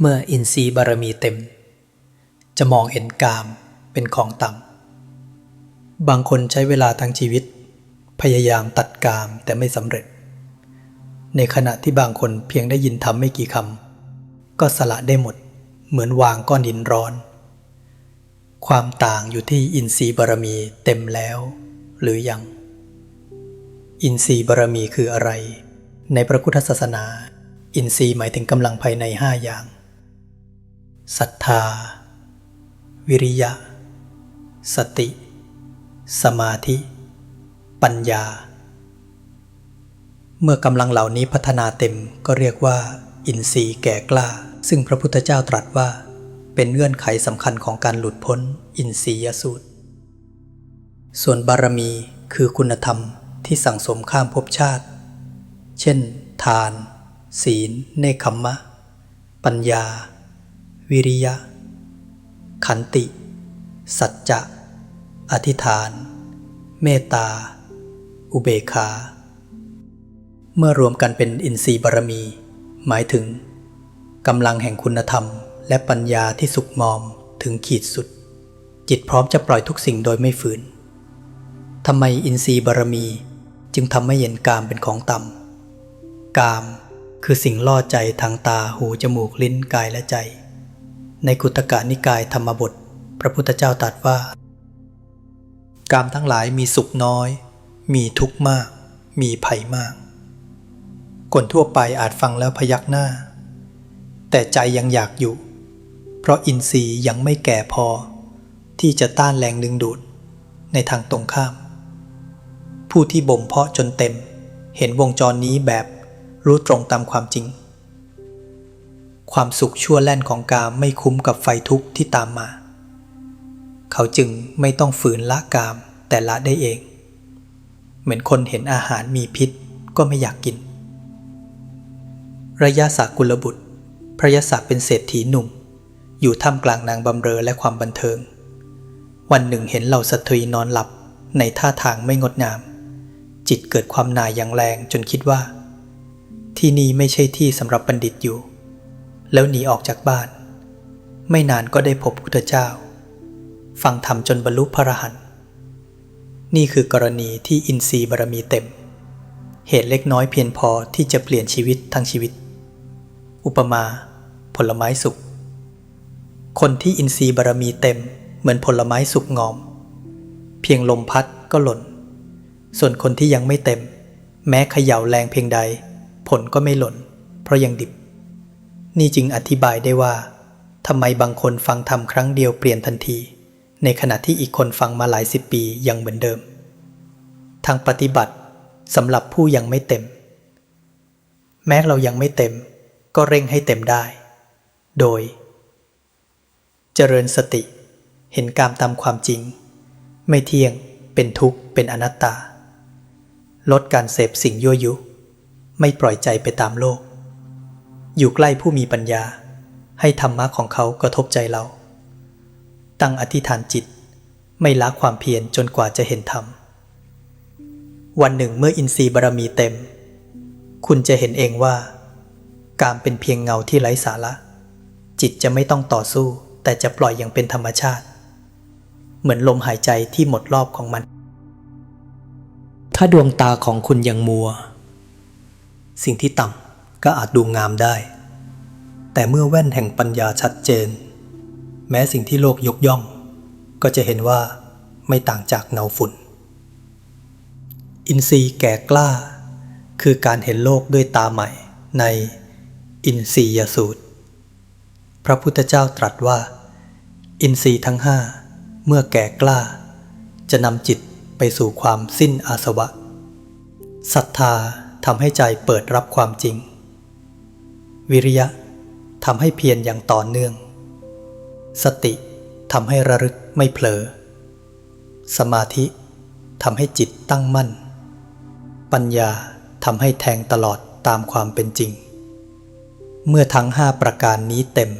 เมื่ออินทรีย์บารมีเต็ม จะมองเห็นกามเป็นของต่ำ บางคนใช้เวลาทั้งชีวิต พยายามตัดกามแต่ไม่สำเร็จ ในขณะที่บางคนเพียงได้ยินทำไม่กี่คำก็สละได้หมดเหมือนวางก้อนหินร้อน ความต่างอยู่ที่อินทรีย์บารมีเต็มแล้ว หรือยัง อินทรีย์บารมีคืออะไร ในพระพุทธศาสนา อินทรีย์หมายถึงกำลังภายในห้าอย่าง ศรัทธา วิริยะ สติ สมาธิ ปัญญา เมื่อกำลังเหล่านี้พัฒนาเต็มก็เรียกว่า อินทรีย์แก่กล้า ซึ่งพระพุทธเจ้าตรัสว่า เป็นเงื่อนไขสำคัญของการหลุดพ้น อินทรียสูตร ส่วนบารมีคือคุณธรรมที่สั่งสมข้ามภพชาติ เช่น ทาน ศีล เนคขมมะ ปัญญา วิริยะ ขันติ สัจจะ อธิษฐาน เมตตา อุเบกขา เมื่อรวมกันเป็นอินทรีย์บารมี หมายถึงกำลังแห่งคุณธรรม และปัญญาที่สุกมอมถึงขีดสุด จิตพร้อมจะปล่อยทุกสิ่งโดยไม่ฝืนทำไมอินทรีย์บารมีจึงทำให้เห็นกามเป็นของต่ำกามคือสิ่งล่อใจทางตาหูจมูกลิ้นกายและใจ ในกุตกะนิกายธรรมบท พระพุทธเจ้าตรัสว่า กามทั้งหลายมีสุขน้อย มีทุกข์มาก มีภัยมาก คนทั่วไปอาจฟังแล้วพยักหน้า แต่ใจยังอยากอยู่ เพราะอินทรีย์ยังไม่แก่พอ ที่จะต้านแรงดึงดูดในทางตรงข้าม ผู้ที่บ่มเพาะจนเต็ม เห็นวงจรนี้แบบรู้ตรงตามความจริง ความสุขชั่วแล่นของกามไม่คุ้มกับไฟทุกข์ที่ตามมา เขาจึงไม่ต้องฝืนละกามแต่ละได้เอง เหมือนคนเห็นอาหารมีพิษก็ไม่อยากกิน ระยะศักกุลบุตร พระยศักเป็นเศรษฐีหนุ่ม อยู่ท่ามกลางนางบำเรอและความบันเทิง วันหนึ่งเห็นเหล่าสตรีนอนหลับในท่าทางไม่งดงาม จิตเกิดความหน่ายอย่างแรงจนคิดว่า ที่นี่ไม่ใช่ที่สำหรับบัณฑิตอยู่ แล้วหนีออกจากบ้าน ไม่นานก็ได้พบพุทธเจ้า ฟังธรรมจนบรรลุพระรหันนี่คือกรณีที่อินทรีย์บารมีเต็ม เหตุเล็กน้อยเพียงพอที่จะเปลี่ยนชีวิตทั้งชีวิต อุปมา ผลไม้สุกคนที่อินทรีย์บารมีเต็มเหมือนผลไม้สุกงอม เพียงลมพัดก็หล่น ส่วนคนที่ยังไม่เต็ม แม้เขย่าแรงเพียงใด ผลก็ไม่หล่น เพราะยังดิบ นี่จึงอธิบายได้ว่าทำไมบางคนฟังธรรมครั้งเดียวเปลี่ยนทันที ในขณะที่อีกคนฟังมาหลายสิบปียังเหมือนเดิม ทางปฏิบัติสำหรับผู้ยังไม่เต็ม แม้เรายังไม่เต็ม ก็เร่งให้เต็มได้ โดย เจริญสติ เห็นกามตามความจริง ไม่เที่ยงเป็นทุกข์เป็นอนัตตา ลดการเสพสิ่งยั่วยุ ไม่ปล่อยใจไปตามโลก อยู่ใกล้ผู้มีปัญญา ให้ธรรมะของเขากระทบใจเรา ตั้งอธิษฐานจิต ไม่ละความเพียรจนกว่าจะเห็นธรรม วันหนึ่งเมื่ออินทรีย์บารมีเต็ม คุณจะเห็นเองว่า การเป็นเพียงเงาที่ไร้สาระ จิตจะไม่ต้องต่อสู้ แต่จะปล่อยอย่างเป็นธรรมชาติ เหมือนลมหายใจที่หมดรอบของมัน ถ้าดวงตาของคุณยังมัว สิ่งที่ต่ำ ก็อาจดูงามได้ แต่เมื่อแว่นแห่งปัญญาชัดเจน แม้สิ่งที่โลกยกย่อง ก็จะเห็นว่าไม่ต่างจากเงาฝุ่น อินทรีย์แก่กล้า คือการเห็นโลกด้วยตาใหม่ในอินทรียสูตร พระพุทธเจ้าตรัสว่า อินทรีย์ทั้งห้าเมื่อแก่กล้า จะนำจิตไปสู่ความสิ้นอาสวะศรัทธาทำให้ใจเปิดรับความจริง วิริยะทำให้เพียรอย่างต่อเนื่อง สติทำให้ระลึกไม่เผลอ สมาธิทำให้จิตตั้งมั่น ปัญญาทำให้แทงตลอดตามความเป็นจริง เมื่อทั้งห้าประการนี้เต็ม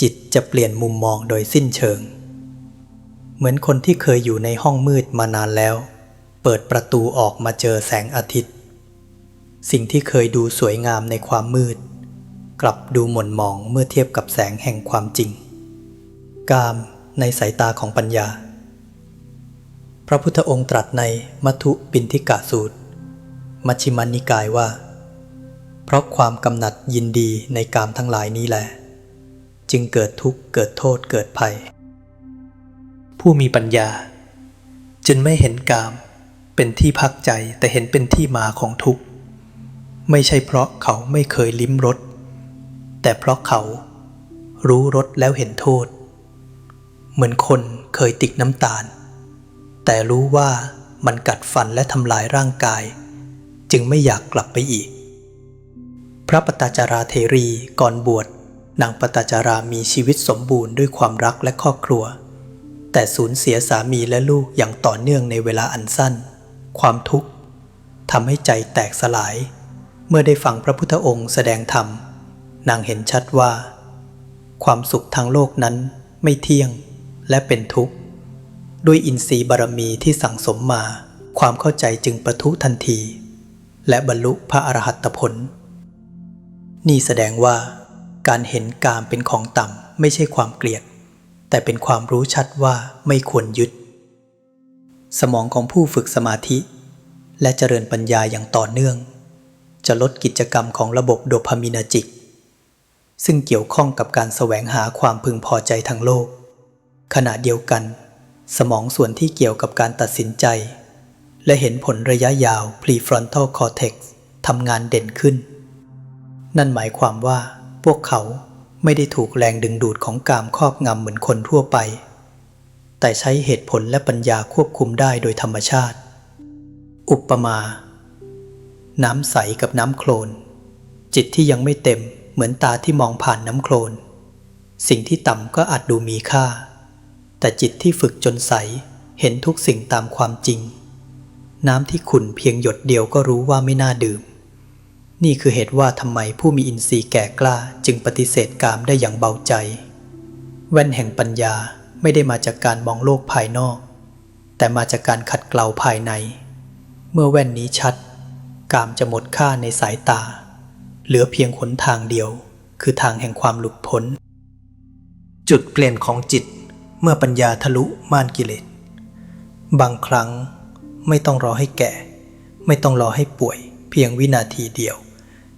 จิตจะเปลี่ยนมุมมองโดยสิ้นเชิง เหมือนคนที่เคยอยู่ในห้องมืดมานานแล้ว เปิดประตูออกมาเจอแสงอาทิตย์ สิ่งที่เคยดูสวยงามในความมืด กลับดูหม่นมองเมื่อเทียบกับแสงแห่งความจริง กามในสายตาของปัญญา พระพุทธองค์ตรัสในมัทุปินทิกะสูตร มัชฌิมานิกายว่า เพราะความกำหนัดยินดีในกามทั้งหลายนี้แหละจึงเกิดทุกข์เกิดโทษเกิดภัย ผู้มีปัญญา จึงไม่เห็นกามเป็นที่พักใจแต่เห็นเป็นที่มาของทุกข์ ไม่ใช่เพราะเขาไม่เคยลิ้มรส แต่เพราะเขารู้รสแล้วเห็นโทษ เหมือนคนเคยติดน้ำตาล แต่รู้ว่ามันกัดฟันและทำลายร่างกาย จึงไม่อยากกลับไปอีก พระปตาจาราเทรีก่อนบวชนางปตาจารามีชีวิตสมบูรณ์ด้วยความรักและครอบครัว แต่สูญเสียสามีและลูกอย่างต่อเนื่องในเวลาอันสั้น ความทุกข์ทำให้ใจแตกสลาย เมื่อได้ฟังพระพุทธองค์แสดงธรรม นางเห็นชัดว่า ความสุขทางโลกนั้นไม่เที่ยงและเป็นทุกข์ ด้วยอินทรีย์บารมีที่สั่งสมมา ความเข้าใจจึงประทุทันที และบรรลุพระอรหัตผล นี่แสดงว่า การเห็นกามเป็นของต่ำไม่ใช่ความเกลียด แต่เป็นความรู้ชัดว่าไม่ควรยึด สมองของผู้ฝึกสมาธิ และเจริญปัญญาอย่างต่อเนื่อง จะลดกิจกรรมของระบบโดพามินาจิก ซึ่งเกี่ยวข้องกับการแสวงหาความพึงพอใจทางโลก ขณะเดียวกัน สมองส่วนที่เกี่ยวกับการตัดสินใจ และเห็นผลระยะยาว prefrontal cortex ทำงานเด่นขึ้น นั่นหมายความว่า พวกเขาไม่ได้ถูกแรงดึงดูดของกามครอบงำเหมือนคนทั่วไป แต่ใช้เหตุผลและปัญญาควบคุมได้โดยธรรมชาติ อุปมา น้ำใสกับน้ำโคลน จิตที่ยังไม่เต็ม เหมือนตาที่มองผ่านน้ำโคลน สิ่งที่ต่ำก็อาจดูมีค่า แต่จิตที่ฝึกจนใสเห็นทุกสิ่งตามความจริง น้ำที่ขุ่นเพียงหยดเดียวก็รู้ว่าไม่น่าดื่ม นี่คือเหตุว่าทำไมผู้มีอินทรีย์แก่กล้าจึงปฏิเสธกามได้อย่างเบาใจ แว่นแห่งปัญญาไม่ได้มาจากการมองโลกภายนอก แต่มาจากการขัดเกลาภายใน เมื่อแว่นนี้ชัด กามจะหมดค่าในสายตา เหลือเพียงหนทางเดียว คือทางแห่งความหลุดพ้น จุดเปลี่ยนของจิตเมื่อปัญญาทะลุม่านกิเลส บางครั้งไม่ต้องรอให้แก่ ไม่ต้องรอให้ป่วย เพียงวินาทีเดียว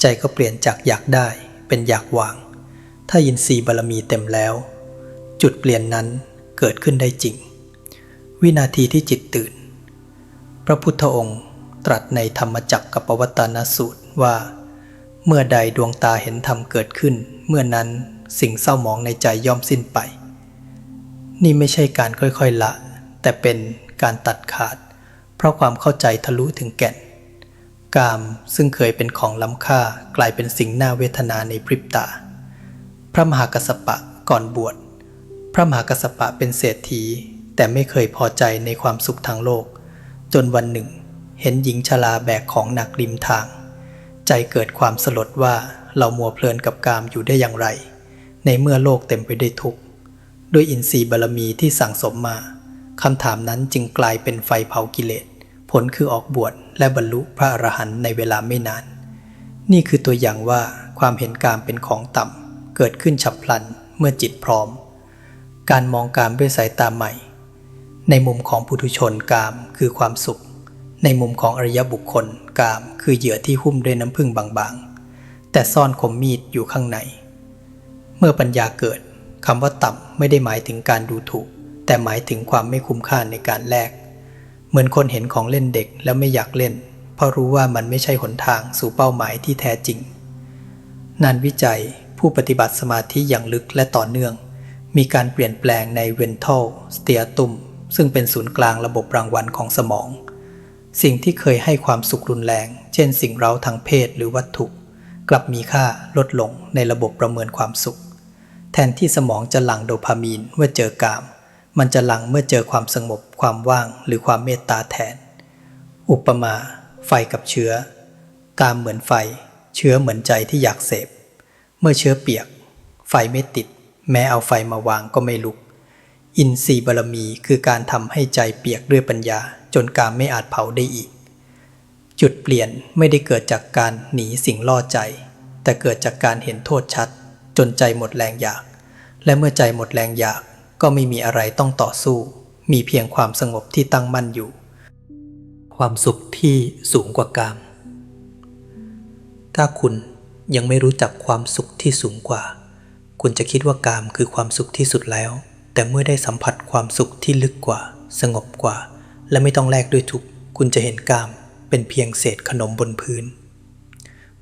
ใจก็เปลี่ยนจากอยากได้เป็นอยากวาง ถ้ายินทรีย์บารมีเต็มแล้ว จุดเปลี่ยนนั้นเกิดขึ้นได้จริง วินาทีที่จิตตื่น พระพุทธองค์ตรัสในธรรมจักรกับปวัตตนสูตรว่า เมื่อใดดวงตาเห็นธรรมเกิดขึ้น เมื่อนั้นสิ่งเศร้าหมองในใจย่อมสิ้นไป นี่ไม่ใช่การค่อยๆละ แต่เป็นการตัดขาด เพราะความเข้าใจทะลุถึงแก่น กามซึ่งเคยเป็นของล้ำค่ากลายเป็นสิ่งน่าเวทนาในพริบตา พระมหากัสสปะก่อนบวช พระมหากัสสปะเป็นเศรษฐี แต่ไม่เคยพอใจในความสุขทางโลก จนวันหนึ่ง เห็นหญิงชราแบกของหนักริมทาง ใจเกิดความสลดว่าเรามัวเพลินกับกามอยู่ได้อย่างไร ในเมื่อโลกเต็มไปด้วยทุกข์ด้วยอินทรีย์บารมีที่สั่งสมมาคำถามนั้นจึงกลายเป็นไฟเผากิเลส ผลคือออกบวชและบรรลุพระอรหันต์ในเวลาไม่นาน นี่คือตัวอย่างว่าความเห็นกามเป็นของต่ำเกิดขึ้นฉับพลันเมื่อจิตพร้อม การมองกามด้วยสายตาใหม่ ในมุมของปุถุชนกามคือความสุข ในมุมของอริยบุคคลกามคือเหยื่อที่หุ้มด้วยน้ำผึ้งบางๆ แต่ซ่อนคมมีดอยู่ข้างใน เมื่อปัญญาเกิดคำว่าต่ำไม่ได้หมายถึงการดูถูก แต่หมายถึงความไม่คุ้มค่าในการแลกเหมือนคนเห็นของเล่นเด็กแล้วไม่อยากเล่น เพราะรู้ว่ามันไม่ใช่หนทางสู่เป้าหมายที่แท้จริงงานวิจัยผู้ปฏิบัติสมาธิอย่างลึกและต่อเนื่อง มีการเปลี่ยนแปลงในเวนทัลสเตียตุมซึ่งเป็นศูนย์กลางระบบรางวัลของสมอง สิ่งที่เคยให้ความสุขรุนแรง เช่นสิ่งเร้าทางเพศหรือวัตถุ กลับมีค่าลดลงในระบบประเมินความสุข แทนที่สมองจะหลั่งโดพามีนเมื่อเจอกาม มันจะหลั่งเมื่อเจอความสงบ ความว่าง หรือความเมตตาแทน อุปมา ไฟกับเชื้อ กามเหมือนไฟ เชื้อเหมือนใจที่อยากเสพ เมื่อเชื้อเปียก ไฟไม่ติด แม้เอาไฟมาวางก็ไม่ลุก อินทรีย์บารมีคือการทำให้ใจเปียกด้วยปัญญา จนกามไม่อาจเผาได้อีก จุดเปลี่ยนไม่ได้เกิดจากการหนีสิ่งล่อใจ แต่เกิดจากการเห็นโทษชัด จนใจหมดแรงอยาก และเมื่อใจหมดแรงอยากก็ไม่มีอะไรต้องต่อสู้ มีเพียงความสงบที่ตั้งมั่นอยู่ ความสุขที่สูงกว่ากาม ถ้าคุณยังไม่รู้จักความสุขที่สูงกว่า คุณจะคิดว่ากามคือความสุขที่สุดแล้ว แต่เมื่อได้สัมผัสความสุขที่ลึกกว่า สงบกว่า และไม่ต้องแลกด้วยทุกข์คุณจะเห็นกามเป็นเพียงเศษขนมบนพื้น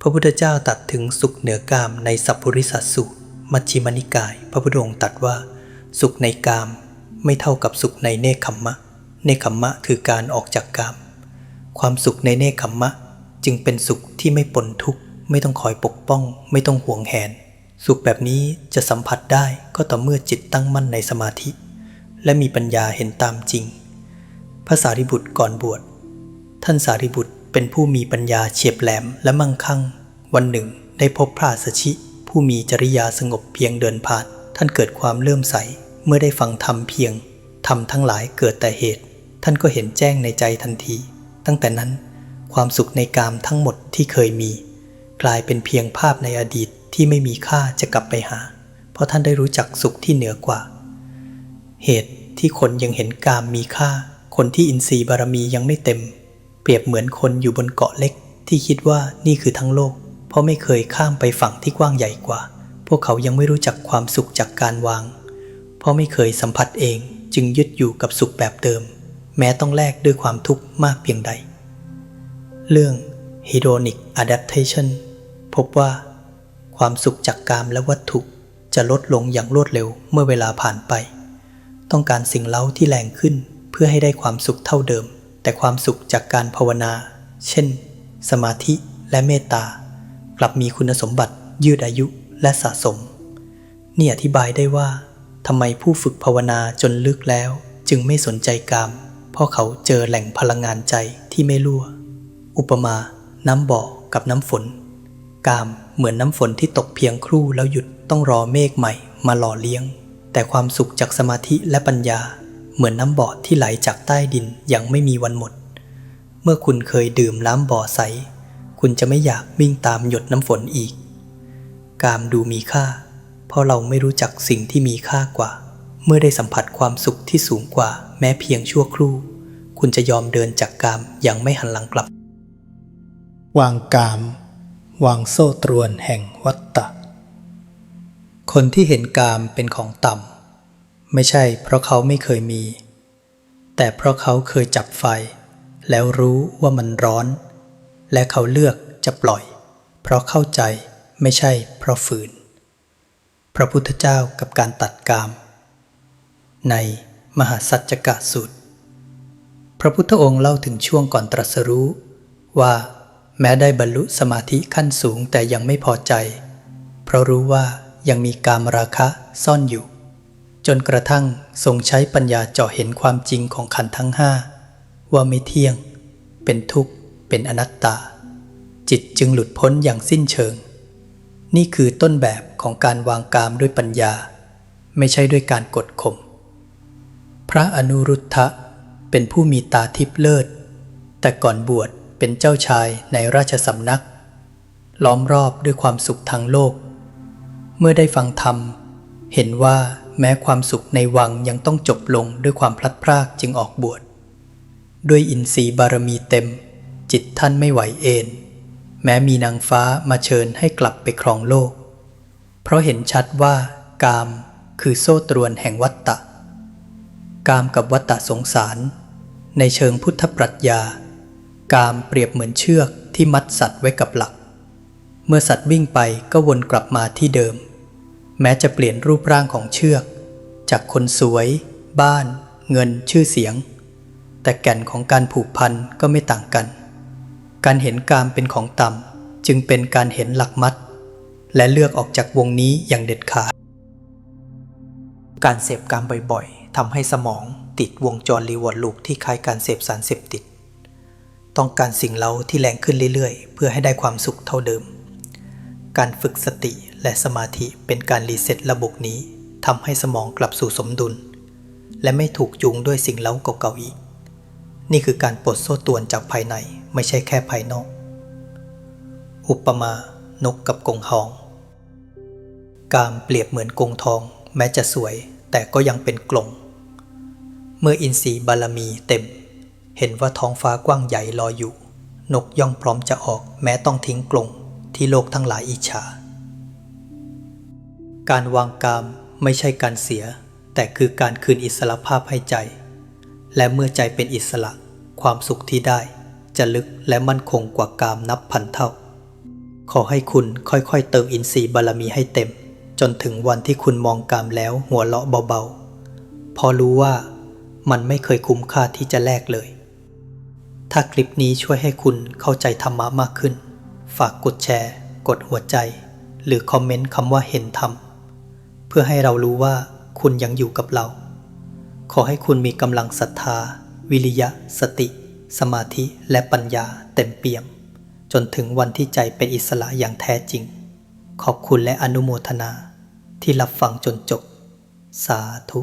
พระพุทธเจ้าตัดถึงสุขเหนือกามในสัพพุริสัสสูมัชฌิมนิกาย พระพุทธองค์ตรัสว่า สุขในกามไม่เท่ากับสุขในเนคขมมะ เนคขมมะคือการออกจากกาม ความสุขในเนคขมมะ จึงเป็นสุขที่ไม่ปนทุกข์ไม่ต้องคอยปกป้อง ไม่ต้องห่วงแหน สุขแบบนี้จะสัมผัสได้ก็ต่อเมื่อจิตตั้งมั่นในสมาธิ และมีปัญญาเห็นตามจริง พระสารีบุตรก่อนบวช ท่านสารีบุตรเป็นผู้มีปัญญาเฉียบแหลมและมั่งคั่ง วันหนึ่งได้พบพระสัชชิ ผู้มีจริยาสงบเพียงเดินผ่าน ท่านเกิดความเลื่อมใส เมื่อได้ฟังธรรมเพียงธรรมทั้งหลายเกิดแต่เหตุ ท่านก็เห็นแจ้งในใจทันที ตั้งแต่นั้นความสุขในกามทั้งหมดที่เคยมี กลายเป็นเพียงภาพในอดีต ที่ไม่มีค่าจะกลับไปหา เพราะท่านได้รู้จักสุขที่เหนือกว่า เหตุที่คนยังเห็นกามมีค่า คนที่อินทรีย์บารมียังไม่เต็ม เปรียบเหมือนคนอยู่บนเกาะเล็ก ที่คิดว่านี่คือทั้งโลก เพราะไม่เคยข้ามไปฝั่งที่กว้างใหญ่กว่า พวกเขายังไม่รู้จักความสุขจากการวาง เพราะไม่เคยสัมผัสเองจึงยึดอยู่กับสุขแบบเดิม แม้ต้องแลกด้วยความทุกข์มากเพียงใด เรื่อง hedonic adaptation พบว่า ความสุขจากกามและวัตถุจะลดลงอย่างรวดเร็วเมื่อเวลาผ่านไป ต้องการสิ่งเล้าที่แรงขึ้นเพื่อให้ได้ความสุขเท่าเดิม แต่ความสุขจากการภาวนา เช่น สมาธิและเมตตากลับมีคุณสมบัติ ยืดอายุและสะสม นี่อธิบายได้ว่าทำไมผู้ฝึกภาวนาจนลึกแล้ว จึงไม่สนใจกาม เพราะเขาเจอแหล่งพลังงานใจที่ไม่รั่ว อุปมา น้ำบ่อกับน้ำฝน กาม เหมือนน้ำฝนที่ตกเพียงครู่แล้วหยุดต้องรอเมฆใหม่มาหล่อเลี้ยง แต่ความสุขจากสมาธิและปัญญา เหมือนน้ำบ่อที่ไหลจากใต้ดินอย่างไม่มีวันหมด เมื่อคุณเคยดื่มน้ำบ่อใส คุณจะไม่อยากวิ่งตามหยดน้ำฝนอีก กามดูมีค่า เพราะเราไม่รู้จักสิ่งที่มีค่ากว่า เมื่อได้สัมผัสความสุขที่สูงกว่า แม้เพียงชั่วครู่ คุณจะยอมเดินจากกามอย่างไม่หันหลังกลับ วางกาม วางโซ่ตรวนแห่งวัตตะ คนที่เห็นกามเป็นของต่ำ ไม่ใช่เพราะเขาไม่เคยมี แต่เพราะเขาเคยจับไฟ แล้วรู้ว่ามันร้อน และเขาเลือกจะปล่อย เพราะเข้าใจไม่ใช่เพราะฝืน พระพุทธเจ้ากับการตัดกาม ในมหาสัจจกะสูตร พระพุทธองค์เล่าถึงช่วงก่อนตรัสรู้ว่า แม้ได้บรรลุสมาธิขั้นสูงแต่ยังไม่พอใจ เพราะรู้ว่ายังมีกามราคะซ่อนอยู่ จนกระทั่งทรงใช้ปัญญาเจาะเห็นความจริงของขันธ์ทั้งห้าว่าไม่เที่ยง เป็นทุกข์ เป็นอนัตตา จิตจึงหลุดพ้นอย่างสิ้นเชิง นี่คือต้นแบบของการวางกามด้วยปัญญา ไม่ใช่ด้วยการกดข่มพระอนุรุทธะเป็นผู้มีตาทิพเลิศ แต่ก่อนบวช เป็นเจ้าชายในราชสำนัก ล้อมรอบด้วยความสุขทางโลก เมื่อได้ฟังธรรม เห็นว่าแม้ความสุขในวังยังต้องจบลงด้วยความพลัดพรากจึงออกบวช ด้วยอินทรีย์บารมีเต็ม จิตท่านไม่ไหวเอนแม้มีนางฟ้ามาเชิญให้กลับไปครองโลก เพราะเห็นชัดว่ากามคือโซ่ตรวนแห่งวัตตะ กามกับวัตตะสงสาร ในเชิงพุทธปรัชญา กามเปรียบเหมือนเชือกที่มัดสัตว์ไว้กับหลัก เมื่อสัตว์วิ่งไปก็วนกลับมาที่เดิม แม้จะเปลี่ยนรูปร่างของเชือก จากคนสวย บ้าน เงินชื่อเสียง แต่แก่นของการผูกพันก็ไม่ต่างกัน การเห็นกามเป็นของต่ำจึงเป็นการเห็นหลักมัด และเลือกออกจากวงนี้อย่างเด็ดขาด การเสพกามบ่อยๆทำให้สมองติดวงจรรีวอร์ลูปที่คล้ายการเสพสารเสพติด ต้องการสิ่งเลาที่แรงขึ้นเรื่อยๆ เพื่อให้ได้ความสุขเท่าเดิม การฝึกสติและสมาธิเป็นการรีเซ็ตระบบนี้ทำให้สมองกลับสู่สมดุล และไม่ถูกจูงด้วยสิ่งเล้าเก่าๆอีก นี่คือการปลดโซ่ตวนจากภายในไม่ใช่แค่ภายนอก อุปมา นกกับกงทอง กามเปรียบเหมือนกงทอง แม้จะสวย แต่ก็ยังเป็นกลง เมื่ออินทรีย์บารมีเต็ม เห็นว่าท้องฟ้ากว้างใหญ่รอยอยู่ นกย่อมพร้อมจะออกแม้ต้องทิ้งกลงที่โลกทั้งหลายอิจฉา การวางกามไม่ใช่การเสีย แต่คือการคืนอิสระภาพให้ใจ และเมื่อใจเป็นอิสระความสุขที่ได้ จะลึกและมั่นคงกว่ากามนับพันเท่า ขอให้คุณค่อยๆ เติมอินทรีย์บารมีให้เต็ม จนถึงวันที่คุณมองกามแล้วหัวเราะเบาๆเพอรู้ว่ามันไม่เคยคุ้มค่าที่จะแลกเลย ถ้าคลิปนี้ช่วยให้คุณเข้าใจธรรมะมากขึ้น ฝากกดแชร์ กดหัวใจ หรือคอมเมนต์คำว่าเห็นธรรม เพื่อให้เรารู้ว่าคุณยังอยู่กับเรา ขอให้คุณมีกำลังศรัทธา วิริยะ สติ สมาธิและปัญญาเต็มเปี่ยม จนถึงวันที่ใจเป็นอิสระอย่างแท้จริง ขอบคุณและอนุโมทนาที่รับฟังจนจบ สาธุ